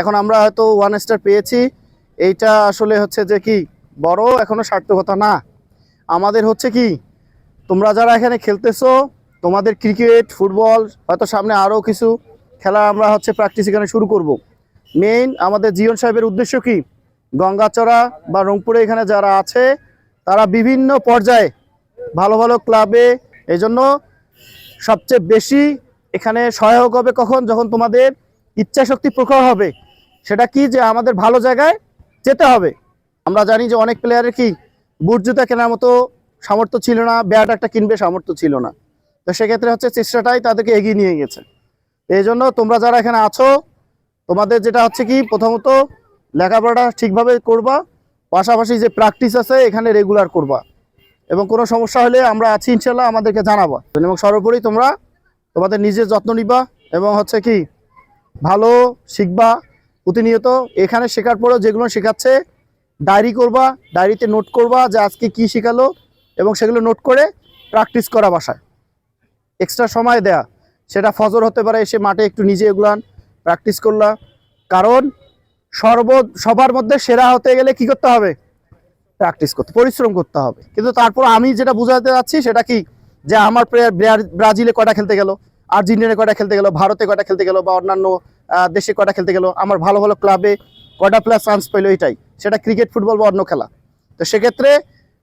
এখন আমরা হয়তো ওয়ান স্টার পেয়েছি। এইটা আসলে হচ্ছে যে কি, বড় এখনও সার্থকতা না। আমাদের হচ্ছে কি, তোমরা যারা এখানে খেলতেছো, তোমাদের ক্রিকেট ফুটবল হয়তো সামনে আরও কিছু খেলা আমরা হচ্ছে প্র্যাকটিস এখানে শুরু করব। মেইন আমাদের জীবন সাহেবের উদ্দেশ্য কি? গঙ্গাচড়া বা রংপুরে এখানে যারা আছে, তারা বিভিন্ন পর্যায়ে ভালো ভালো ক্লাবে এই জন্য সবচেয়ে বেশি এখানে সহায়ক হবে কখন? যখন তোমাদের ইচ্ছা শক্তি প্রখর হবে। সেটা কি যে আমাদের ভালো জায়গায় যেতে হবে? আমরা জানি যে অনেক প্লেয়ারের কি বুট জুতা কেনার মতো সামর্থ্য ছিল না ব্যাট একটা কিনবে সামর্থ্য ছিল না। তো সেক্ষেত্রে হচ্ছে চেষ্টাটাই তাদেরকে এগিয়ে নিয়ে গেছে। এই জন্য তোমরা যারা এখানে আছো, তোমাদের যেটা হচ্ছে কি, প্রথমত লেখাপড়াটা ঠিকভাবে করবা, পাশাপাশি যে প্র্যাকটিস আছে এখানে রেগুলার করবা। এবং কোনো সমস্যা হলে আমরা আছি ইনশাল্লাহ আমাদেরকে জানাবা। এবং সর্বোপরি তোমরা তোমাদের নিজের যত্ন নিবা এবং হচ্ছে কি, ভালো শিখবা প্রতিনিয়ত এখানে শেখার পরেও যেগুলো শেখাচ্ছে, ডায়েরি করবা, ডায়েরিতে নোট করবা যে আজকে কি শেখালো এবং সেগুলো নোট করে প্র্যাকটিস করা বাসায়। এক্সট্রা সময় দেয়া, সেটা ফজর হতে পারে, এসে মাঠে একটু নিজে এগুলান প্র্যাকটিস করলা। কারণ সর্ব, সবার মধ্যে সেরা হতে গেলে কি করতে হবে? প্র্যাকটিস করতে, পরিশ্রম করতে হবে। কিন্তু তারপর আমি যেটা বোঝাতে যাচ্ছি সেটা কি? যে আমার প্লেয়ার ব্রাজিলে কটা খেলতে গেল, আর্জেন্টিনায় কটা খেলতে গেল, ভারতে কটা খেলতে গেল বা অন্যান্য দেশে কটা খেলতে গেল? আমার ভালো ভালো ক্লাবে কটা প্লেয়ার চান্স পেল এটাই সেটা ক্রিকেট ফুটবল বা অন্য খেলা। তো সেক্ষেত্রে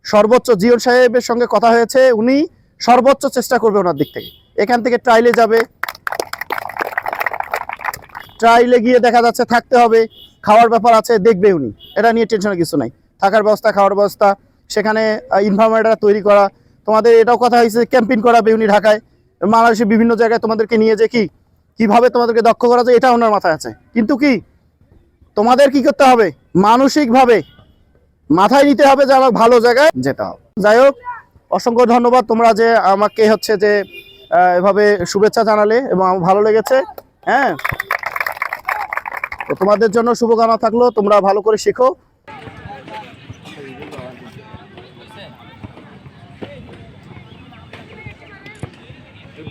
সর্বোচ্চ জিয়ন সাহেবের সঙ্গে কথা হয়েছে, উনি সর্বোচ্চ চেষ্টা করবে ওনার দিক থেকে। এখান থেকে ট্রাইলে যাবে। ট্রাইলে গিয়ে দেখা যাচ্ছে থাকতে হবে। খাওয়ার ব্যাপার আছে, দেখবে উনি। এটা নিয়ে টেনশনের কিছু নাই। থাকার ব্যবস্থা, খাওয়ার ব্যবস্থা, সেখানে ইনভারমেন্টটা তৈরি করা। তোমাদের এটাও কথা হয়েছে ক্যাম্পিং করাবে উনি ঢাকায়। বাংলাদেশের বিভিন্ন জায়গায় তোমাদেরকে নিয়ে যে কি কীভাবে তোমাদেরকে দক্ষ করা যায় এটা ওনার মাথায় আছে। কিন্তু কি? তোমাদের কি করতে হবে? মানসিকভাবে মাথায় নিতে হবে যে আমার ভালো জায়গায় যেতে হবে। যাই হোক, অসংখ্য ধন্যবাদ তোমরা যে আমাকে হচ্ছে যে এভাবে শুভেচ্ছা জানালে এবং আমার ভালো লেগেছে। হ্যাঁ? তোমাদের জন্য শুভকামনা থাকল। তোমরা ভালো করে শেখো।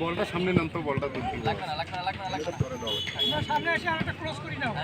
বলটা সামনে নাম তো বলটা দেখি লাগবে না লাগবে না লাগবে না। লাগবে না সামনে এসে আরেকটা ক্রস করি নাও।